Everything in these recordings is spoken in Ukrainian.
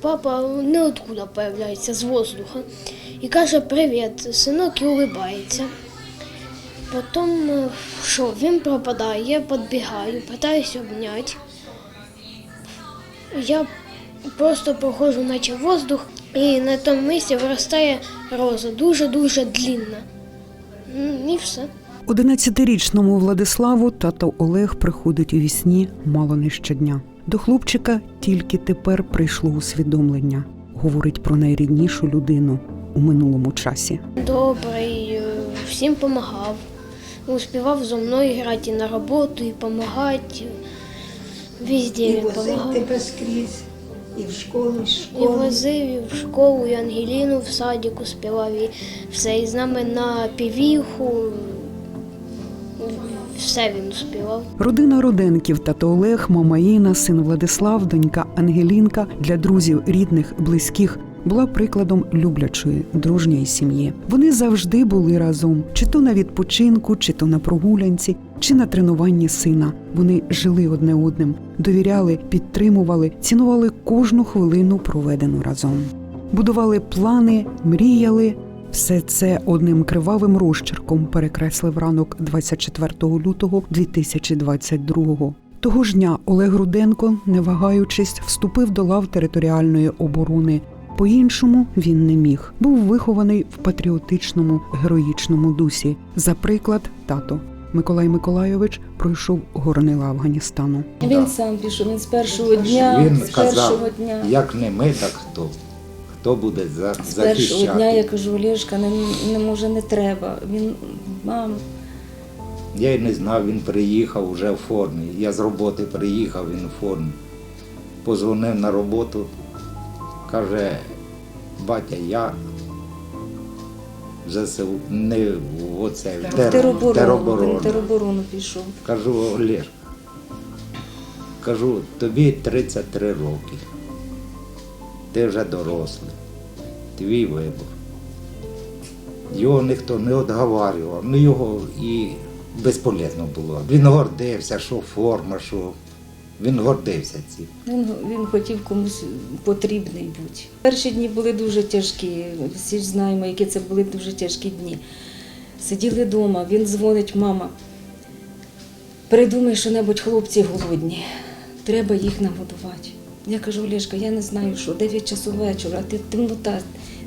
Папа неоткуда появляється з воздуха і каже привіт, синок, і улибається. Потім, що, він пропадає, я підбігаю, питаюся обняти. Я просто проходжу, наче воздух, і на тому місці виростає роза, дуже-дуже длінна. І все. 11-річному Владиславу тато Олег приходить у вісні мало не щодня. До хлопчика тільки тепер прийшло усвідомлення. Говорить про найріднішу людину у минулому часі. Добрий, е, всім допомагав. Успівав зо мною грати на роботу, і допомагати. Везде І він допомагав. тебе скрізь, і в школу, і в І возив і в школу, і Ангеліну в садик успівав, і все. І з нами на півіху. Все він успівав. Родина Роденків, тато Олег, мама Інна, син Владислав, донька Ангелінка для друзів, рідних, близьких була прикладом люблячої, дружньої сім'ї. Вони завжди були разом, чи то на відпочинку, чи то на прогулянці, чи на тренуванні сина. Вони жили одне одним, довіряли, підтримували, цінували кожну хвилину, проведену разом. Будували плани, мріяли. Все це одним кривавим розчерком перекреслив ранок 24 лютого 2022-го. Того ж дня Олег Руденко, не вагаючись, вступив до лав територіальної оборони. По-іншому він не міг. Був вихований в патріотичному героїчному дусі. За приклад, тато Миколай Миколайович пройшов горнила Афганістану. Він сам пішов, він з першого дня, Він з сказав, першого дня. як не ми, так хто? Хто буде за, З першого захищати? дня я кажу, Олєшка, не, не може, не треба. Він, мам, Я й не знав, він приїхав вже в формі. Я з роботи приїхав, він у формі. Позвонив на роботу, каже, батя, я в ЗСУ, не в оце, в в тероборону, тероборону. він в тероборону пішов. Кажу, Олеж, кажу, тобі 33 роки. Ти вже дорослий. Твій вибор. Його ніхто не відговарював, ну його і безполезно було. Він гордився, що форма, що він гордився цим. Він, він хотів комусь потрібний бути. Перші дні були дуже тяжкі. Всі ж знаємо, які це були дуже тяжкі дні. Сиділи вдома, він дзвонить, мама. Придумай що-небудь, хлопці голодні. Треба їх нагодувати. Я кажу, Олешка, я не знаю, що 9 часу вечора, ти темнота,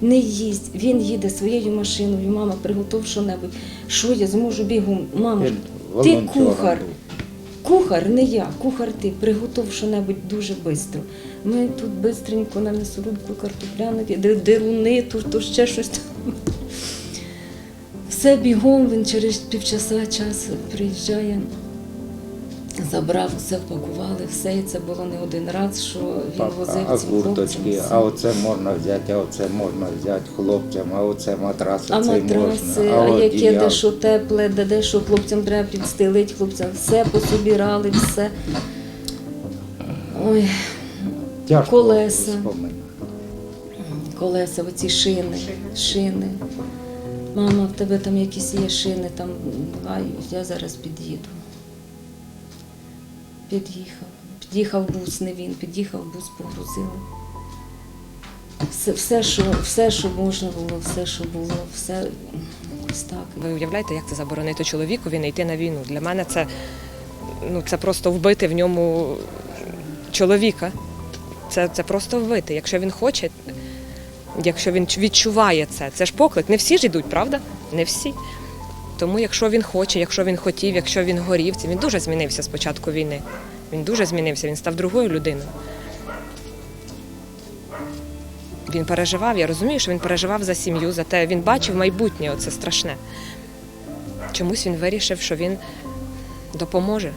не їсть. Він їде своєю машиною, мама, приготов що-небудь. Що я зможу бігом? Він ти кухар. Кухар, не я, кухар ти, приготов що-небудь дуже швидко. Ми тут бистренько на м'ясорубку картопляних, де то ще щось там. Все бігом, він через півчаса час приїжджає, забрав, все впакували, все. І це було не один раз, що він Папа, возив а цим курточки, а оце можна взяти, а оце можна взяти хлопцям, а оце матраси, А це матраси, можна, а яке де що тепле, де де що хлопцям треба підстелити, хлопцям все пособірали, все. Ой, Тяжко колеса. вспоминати. колеса, оці шини, шини. Мама, в тебе там якісь є шини, там давай, я зараз під'їду. Під'їхав. Під'їхав бус, не він, під'їхав бус, погрузили. Все, все, що, все, що можна було, все, що було, все ось так. Ви уявляєте, як це заборонити чоловікові не йти на війну? Для мене це, ну, це просто вбити в ньому чоловіка. Це, це просто вбити. Якщо він хоче, якщо він відчуває це, це ж поклик. Не всі ж йдуть, правда? Не всі. Тому якщо він хоче, якщо він хотів, якщо він горів, він дуже змінився з початку війни. Він дуже змінився, він став другою людиною. Він переживав, я розумію, що він переживав за сім'ю, за те, він бачив майбутнє, оце страшне. Чомусь він вирішив, що він допоможе.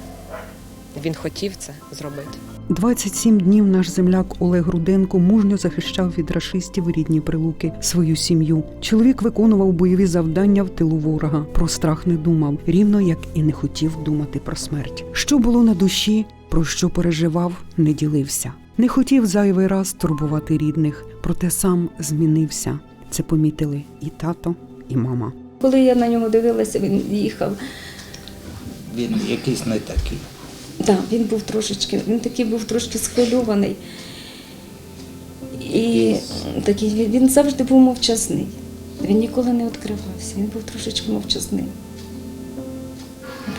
Він хотів це зробити. 27 днів наш земляк Олег Руденко мужньо захищав від рашистів рідні прилуки свою сім'ю. Чоловік виконував бойові завдання в тилу ворога. Про страх не думав, рівно як і не хотів думати про смерть. Що було на душі, про що переживав, не ділився. Не хотів зайвий раз турбувати рідних, проте сам змінився. Це помітили і тато, і мама. Коли я на нього дивилася, він їхав. Він якийсь не такий. Так, він був трошечки, він такий був трошки схвильований. такий, він- завжди був мовчазний. Він ніколи не відкривався, він був трошечки мовчазний.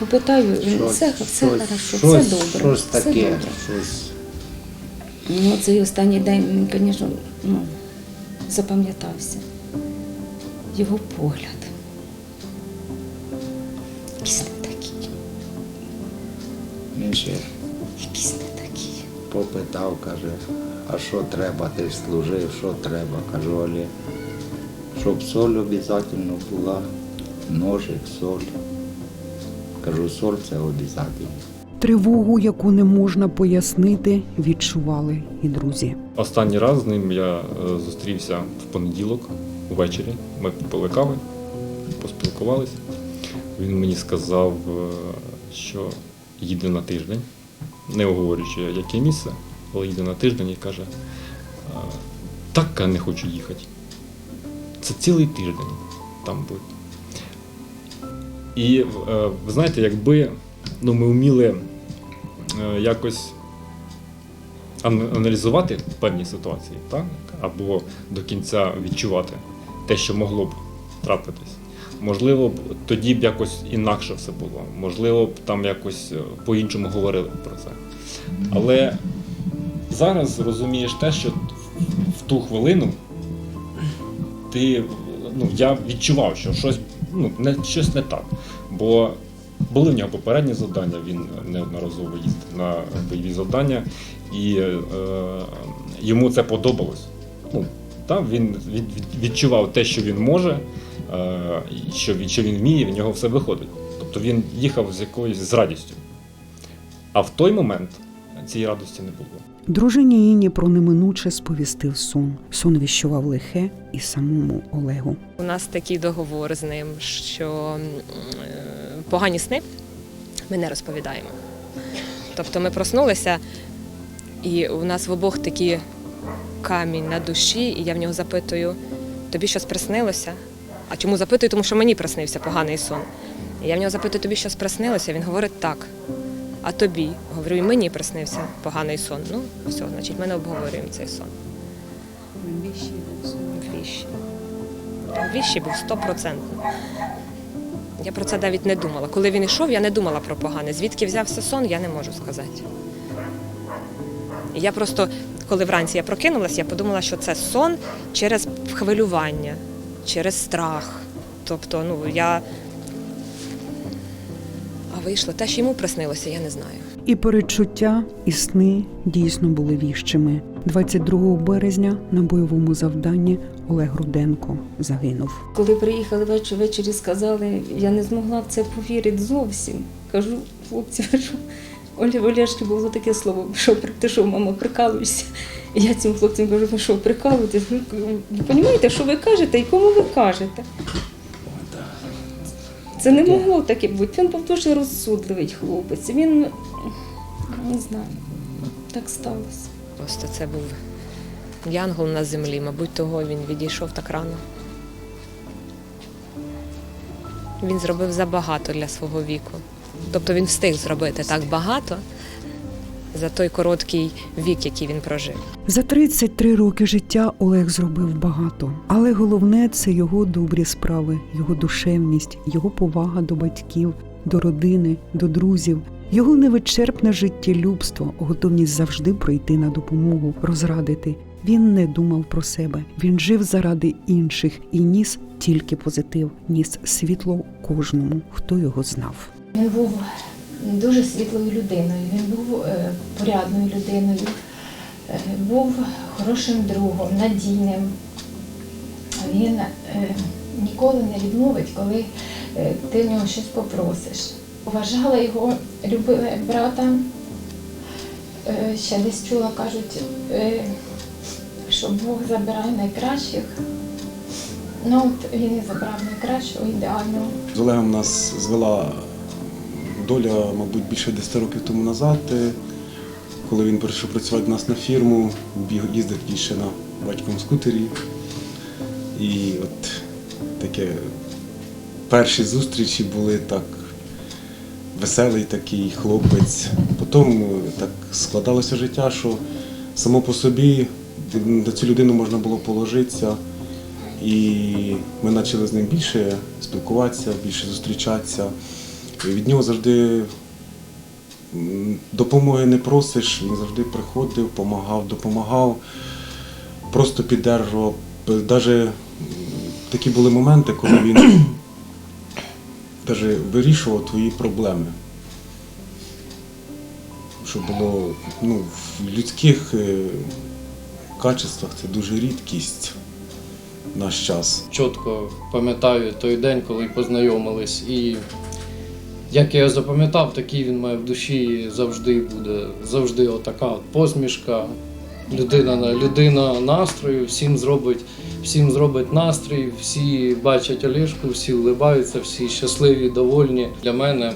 Попитаю, він все, все хорошо, все добре. щось все таке, добре. щось. Ну, цей останній день, він, звісно, ну, запам'ятався. Його погляд. Він ще якийсь не такий. попитав, каже, а що треба, ти ж служив, що треба? Кажу, Олег, щоб соль обов'язково була, ножик, соль. Кажу, соль це обов'язково. Тривогу, яку не можна пояснити, відчували і друзі. Останній раз з ним я е, зустрівся в понеділок увечері. Ми попили кави, поспілкувалися. Він мені сказав, е, що їде на тиждень, не оговорюючи, яке місце, але їде на тиждень і каже, «Е, так я не хочу їхати. Це цілий тиждень там буде. І е, ви знаєте, якби ну, ми вміли е, якось аналізувати певні ситуації, так? або до кінця відчувати те, що могло б трапитись. Можливо, б тоді б якось інакше все було. Можливо, б там якось е, по-іншому говорили про це. Але зараз розумієш те, що в ту хвилину ти, ну, я відчував, що щось, ну, не, щось не так. Бо були в нього попередні завдання, він неодноразово їздив на бойові завдання, і е, йому це подобалось. Ну, там він від, від- відчував те, що він може, що, він- що він вміє, в нього все виходить. Тобто він їхав з якоюсь з радістю. А в той момент цієї радості не було. Дружині Інні про неминуче сповістив сон. Сон віщував лихе і самому Олегу. У нас такий договор з ним, що е, погані сни ми не розповідаємо. Тобто ми проснулися, і у нас в обох такі камінь на душі, і я в нього запитую: тобі щось приснилося? А чому запитую? Тому що мені приснився поганий сон. І я в нього запитую, тобі щось приснилося? Він говорить так. А тобі? Говорю, і мені приснився поганий сон. Ну, все, значить, ми не обговорюємо цей сон. Віщі. Віщі був стопроцентно. Я про це навіть не думала. Коли він йшов, я не думала про погане. Звідки взявся сон, я не можу сказати. Я просто, коли вранці я прокинулася, я подумала, що це сон через хвилювання, через страх. Тобто, ну, я. А вийшло те, що йому приснилося, я не знаю. І передчуття, і сни дійсно були віщими. 22 березня на бойовому завданні Олег Руденко загинув. Коли приїхали ввечері, сказали, я не змогла в це повірити зовсім. Кажу, хлопці, що? Олі Олешки було таке слово, що при- ти що, мама, прикалуєшся. Я цим хлопцям кажу, ви що, прикалуєтесь? Ви розумієте, що ви кажете і кому ви кажете? Це не могло таке бути. Він був дуже розсудливий хлопець. Він не знаю, так сталося. Просто це був янгол на землі, мабуть, того він відійшов так рано. Він зробив забагато для свого віку. Тобто він встиг зробити так багато за той короткий вік, який він прожив. За 33 роки життя Олег зробив багато, але головне це його добрі справи, його душевність, його повага до батьків, до родини, до друзів, його невичерпне життєлюбство, готовність завжди прийти на допомогу, розрадити. Він не думав про себе. Він жив заради інших і ніс тільки позитив, ніс світло кожному, хто його знав. Він був дуже світлою людиною, він був е, порядною людиною, е, був хорошим другом, надійним. Він е, ніколи не відмовить, коли ти в нього щось попросиш. Вважала його, любила брата. Ще десь чула, кажуть, що Бог забирає найкращих. Ну, от він і забрав найкращого, ідеального. З Олегом нас звела доля, мабуть, більше 10 років тому назад, е, коли він прийшов працювати до нас на фірму, біг, їздив ще на батькому скутері. І от таке перші зустрічі були так веселий такий хлопець. Потім так складалося життя, що само по собі на цю людину можна було положитися. І ми почали з ним більше спілкуватися, більше зустрічатися. Від нього завжди допомоги не просиш, він завжди приходив, допомагав, допомагав, просто піддержував. Навіть такі були моменти, коли він даже вирішував твої проблеми. Що було ну, в людських е, качествах це дуже рідкість наш час. чітко пам'ятаю той день, коли познайомились. І як я запам'ятав, такий він має в душі завжди буде. Завжди отака от посмішка. Людина на людина настрою, всім зробить, всім зробить настрій, всі бачать Олешку, всі улибаються, всі щасливі, довольні. Для мене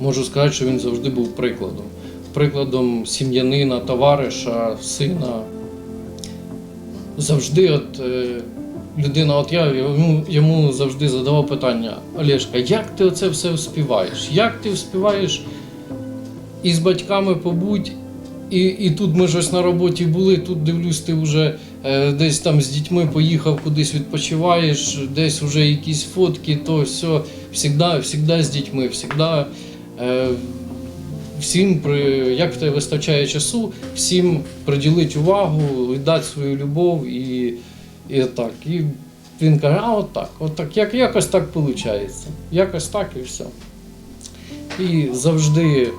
можу сказати, що він завжди був прикладом. Прикладом сім'янина, товариша, сина, завжди от е, людина, от я йому, йому завжди задавав питання: Олешка, як ти оце все вспіваєш? Як ти вспіваєш і з батьками побудь, і, і тут ми ж на роботі були, тут дивлюсь, ти вже е, десь там з дітьми поїхав, кудись відпочиваєш, десь вже якісь фотки, то все, всігда, всігда з дітьми, всігда. Е, всім при як в тебе вистачає часу, всім приділити увагу, віддати свою любов і, і так. І він каже, а от так, от так, як, якось так виходить. Якось так і все. І завжди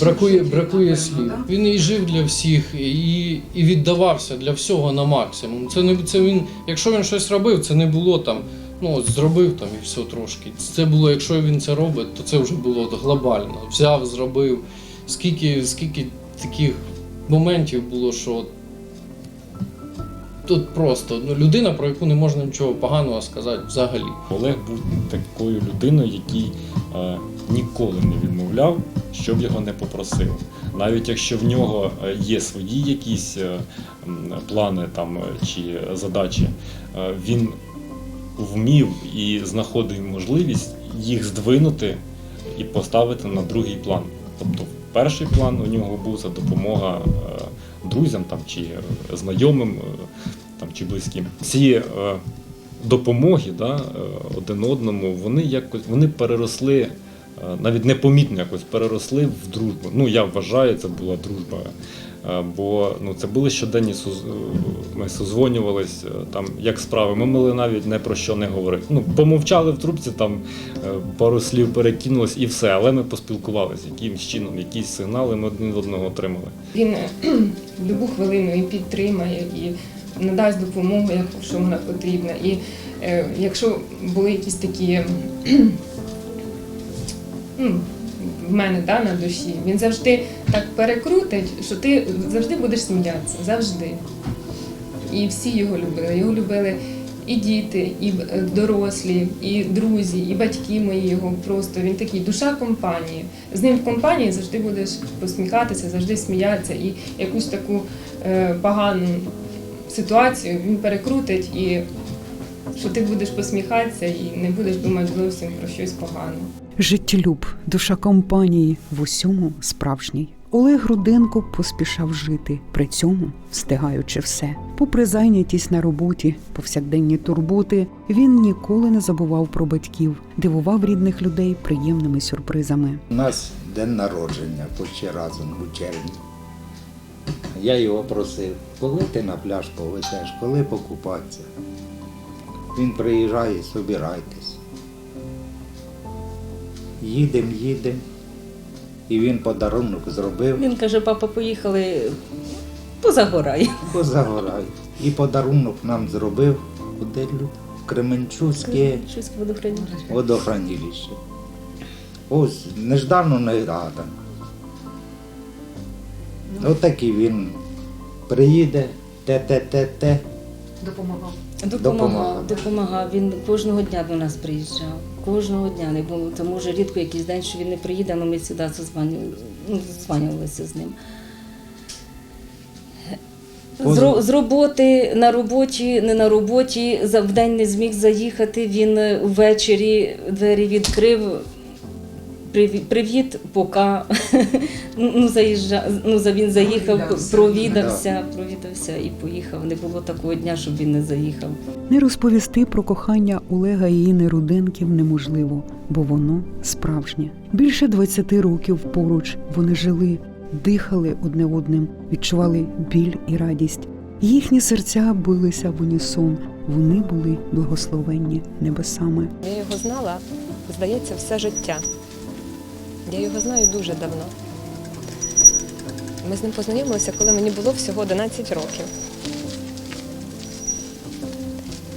бракує, бракує слів. Він і жив для всіх, і, і віддавався для всього на максимум. Це не це він, якщо він щось робив, це не було там. Ну, от зробив там і все трошки. Це було, якщо він це робить, то це вже було глобально. Взяв, зробив. Скільки, скільки таких моментів було, що от тут просто ну, людина, про яку не можна нічого поганого сказати взагалі. Олег був такою людиною, який е, ніколи не відмовляв, щоб його не попросив. Навіть якщо в нього е, є свої якісь е, плани там е, чи задачі, е, він вмів і знаходив можливість їх здвинути і поставити на другий план. Тобто, перший план у нього був це допомога е, друзям там, чи знайомим там, чи близьким. Ці е, допомоги да, е, один одному, вони якось вони переросли, е, навіть непомітно якось переросли в дружбу. Ну, я вважаю, це була дружба. Бо ну, це були щоденні суз... ми созвонювались, там, як справи. Ми могли навіть не про що не говорити. Ну, помовчали в трубці, там пару слів перекинулось і все, але ми поспілкувалися якимось чином, якісь сигнали ми один одного отримали. Він будь-яку хвилину і підтримає, і надасть допомогу, якщо вона потрібна. І е, якщо були якісь такі ну, в мене да, на душі, він завжди так перекрутить, що ти завжди будеш сміятися, завжди. І всі його любили. Його любили і діти, і е, дорослі, і друзі, і батьки мої його просто. Він такий душа компанії. З ним в компанії завжди будеш посміхатися, завжди сміятися. І якусь таку е, погану ситуацію він перекрутить, і що ти будеш посміхатися і не будеш думати зовсім про щось погане. Життєлюб, душа компанії в усьому справжній. Олег Руденко поспішав жити, при цьому встигаючи все. Попри зайнятість на роботі, повсякденні турботи, він ніколи не забував про батьків, дивував рідних людей приємними сюрпризами. У нас день народження почти разом у червні. Я його просив, коли ти на пляж повезеш, коли покупатися. Він приїжджає, собирайтесь. Їдем, їдем. І він подарунок зробив, Він каже, папа, поїхали позагорай. позагорай. І подарунок нам зробив куди в Кременчуцьке водохранилище. водохранилище. Ось неждано негадано. Отакий він приїде, те-те-те-те. Допомагав. Допомагав. Допомагав. Він кожного дня до нас приїжджав. Кожного дня не було. Це може рідко якийсь день, що він не приїде, але ми завжди созванювали- ну, созванювалися з ним. З, ро- з роботи на роботі, не на роботі, за в день не зміг заїхати. Він е, ввечері двері відкрив. Привіт, привіт пока. ну, ну, заїжджа, ну, за- він заїхав, провідався, провідався і поїхав. Не було такого дня, щоб він не заїхав. Не розповісти про кохання Олега і Інни Руденків неможливо, бо воно справжнє. Більше 20 років поруч вони жили, дихали одне одним, відчували біль і радість. Їхні серця билися в унісон. Вони були благословенні небесами. Я його знала, здається, все життя. Я його знаю дуже давно. Ми з ним познайомилися, коли мені було всього 11 років.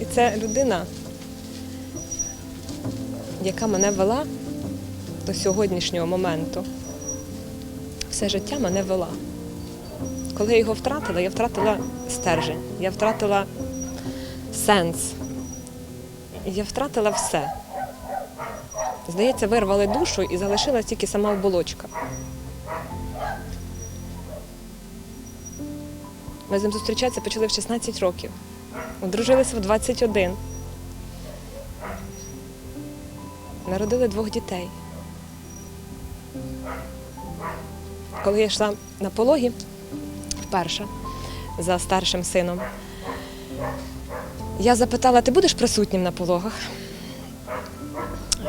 І це людина, яка мене вела до сьогоднішнього моменту. Все життя мене вела. Коли я його втратила, я втратила стержень, я втратила сенс. Я втратила все. Здається, вирвали душу і залишилась тільки сама оболочка. Ми з ним зустрічатися почали в 16 років. Одружилися в 21. Народили двох дітей. Коли я йшла на пологі вперше за старшим сином, я запитала, ти будеш присутнім на пологах?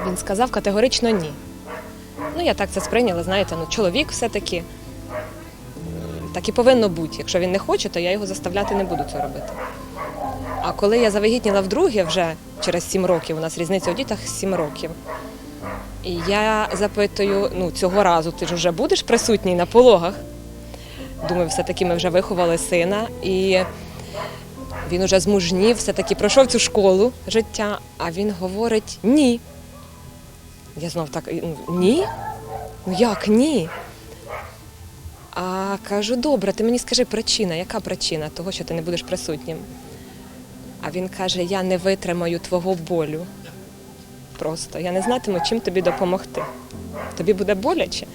Він сказав категорично ні. Ну, я так це сприйняла, знаєте, ну чоловік все-таки. Так і повинно бути. Якщо він не хоче, то я його заставляти не буду цього робити. А коли я завагітніла вдруге вже через сім років, у нас різниця у дітях сім років. І я запитую: ну, цього разу ти ж вже будеш присутній на пологах? Думаю, все-таки ми вже виховали сина. І він уже змужнів, все-таки пройшов цю школу життя, а він говорить ні. Я знов так, ні? Ну як ні? А кажу, добре, ти мені скажи причина, яка причина того, що ти не будеш присутнім? А він каже: я не витримаю твого болю. Просто я не знатиму, чим тобі допомогти. Тобі буде боляче.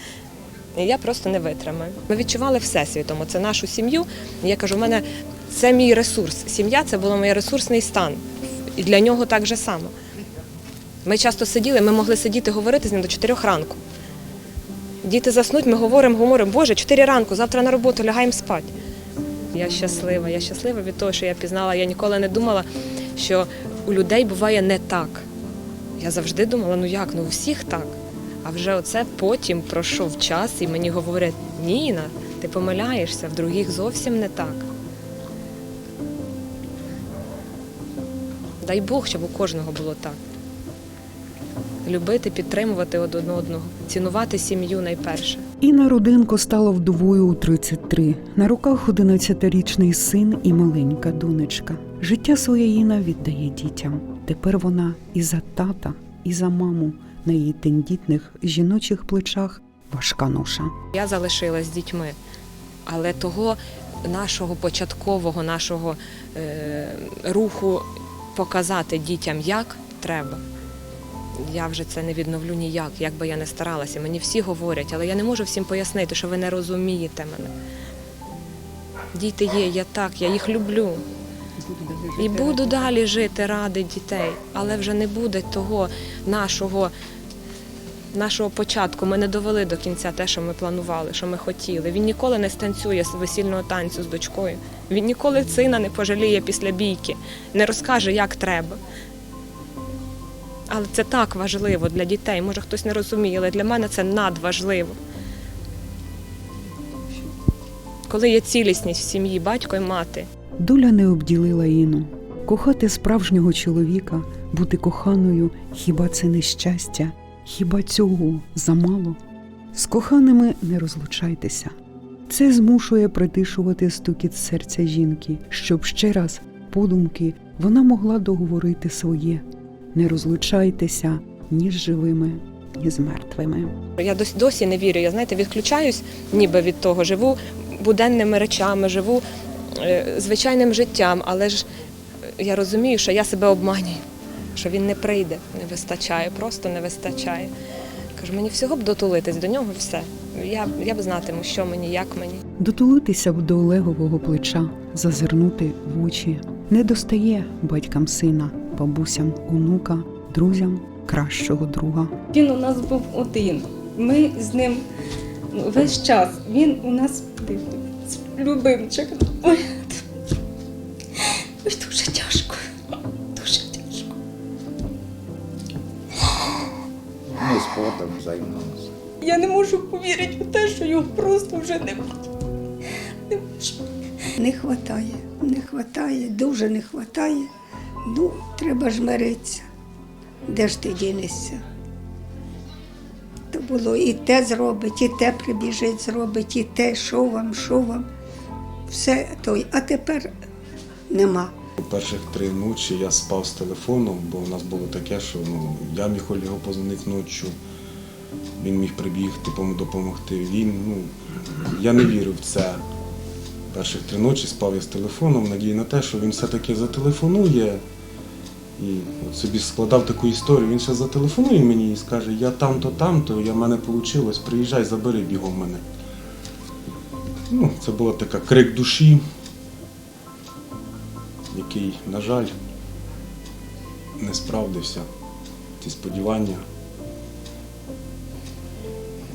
І я просто не витримаю. Ми відчували всесвітом, це нашу сім'ю. Я кажу, у мене це мій ресурс. Сім'я це був мій ресурсний стан. І для нього так же само. Ми часто сиділи, ми могли сидіти говорити з ним до 4 ранку. Діти заснуть, ми говоримо, говоримо, Боже, 4 ранку, завтра на роботу, лягаємо спати. Я щаслива, я щаслива від того, що я пізнала. Я ніколи не думала, що у людей буває не так. Я завжди думала, ну як, ну у всіх так. А вже оце потім пройшов час, і мені говорять, Ніна, ти помиляєшся, в других зовсім не так. Дай Бог, щоб у кожного було так. Любити, підтримувати один одного, цінувати сім'ю найперше. Інна Руденко стала вдовою у 33. На руках 11-річний син і маленька донечка. Життя своє Інна віддає дітям. Тепер вона і за тата, і за маму на її тендітних жіночих плечах важка ноша. Я залишилась з дітьми, але того нашого початкового, нашого е, руху показати дітям, як треба. Я вже це не відновлю ніяк, як би я не старалася. Мені всі говорять, але я не можу всім пояснити, що ви не розумієте мене. Діти є, я так, я їх люблю. І буду далі жити ради дітей, але вже не буде того нашого, нашого початку. Ми не довели до кінця те, що ми планували, що ми хотіли. Він ніколи не станцює з весільного танцю з дочкою. Він ніколи сина не пожаліє після бійки, не розкаже, як треба. Але це так важливо для дітей. Може, хтось не розуміє, але для мене це надважливо. Коли є цілісність в сім'ї, батько і мати. Доля не обділила Іну. Кохати справжнього чоловіка, бути коханою хіба це не щастя? Хіба цього замало? З коханими не розлучайтеся. Це змушує притишувати стукіт серця жінки, щоб ще раз, подумки, вона могла договорити своє. Не розлучайтеся ні з живими, ні з мертвими. Я досі, досі не вірю. Я знаєте, відключаюсь ніби від того. Живу буденними речами, живу е, звичайним життям, але ж е, я розумію, що я себе обманюю, що він не прийде, не вистачає, просто не вистачає. Кажу, мені всього б дотулитись до нього все. Я, я б знатиму, що мені, як мені. Дотулитися б до Олегового плеча, зазирнути в очі. Не достає батькам сина, бабусям, онука, друзям кращого друга. Він у нас був один. Ми з ним весь час. Він у нас любимчик. Ой, дуже тяжко. Дуже тяжко. Ми спортом займалися. Я не можу повірити в те, що його просто вже немає. Не можу. Не хватає, не хватає, дуже не хватає. Ну, треба ж миритися. Де ж ти дінешся? То було і те зробить, і те прибіжить, зробить, і те, що вам, що вам. Все той. А тепер нема. У перших три ночі я спав з телефоном, бо у нас було таке, що ну, я міг його позвонити ночі, він міг прибігти, допомогти. Він, ну, я не вірив в це. Перших три ночі спав я з телефоном, надії на те, що він все-таки зателефонує. І собі складав таку історію. Він ще зателефонує мені і скаже, я там-то, там-то, я в мене вийшло, приїжджай, забери бігом мене. Ну, це була така крик душі, який, на жаль, не справдився. Ці сподівання.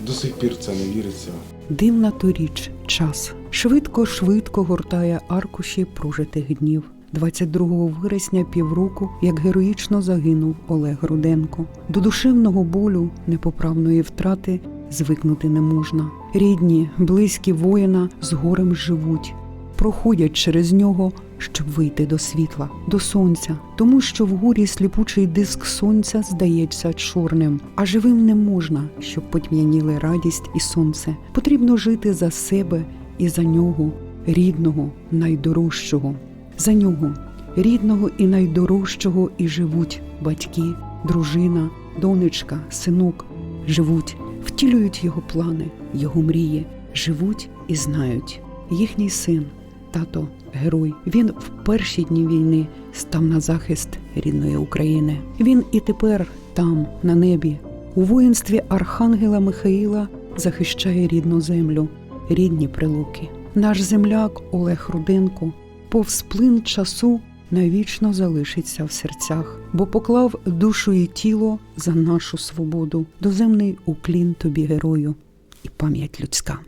До сих пір це не віриться. Дивна то річ, час. Швидко, швидко гортає аркуші прожитих днів. 22 вересня півроку, як героїчно загинув Олег Руденко. До душевного болю, непоправної втрати звикнути не можна. Рідні, близькі воїна з горем живуть, проходять через нього, щоб вийти до світла, до сонця, тому що в горі сліпучий диск сонця здається чорним, а живим не можна, щоб потьмяніли радість і сонце. Потрібно жити за себе і за нього, рідного, найдорожчого. За нього, рідного і найдорожчого, і живуть батьки, дружина, донечка, синок, живуть, втілюють його плани, його мрії, живуть і знають. Їхній син, тато, герой. Він в перші дні війни став на захист рідної України. Він і тепер там, на небі, у воїнстві Архангела Михаїла захищає рідну землю, рідні прилуки. Наш земляк Олег Руденко повз плин часу навічно залишиться в серцях, бо поклав душу і тіло за нашу свободу, доземний уклін тобі, герою, і пам'ять людська.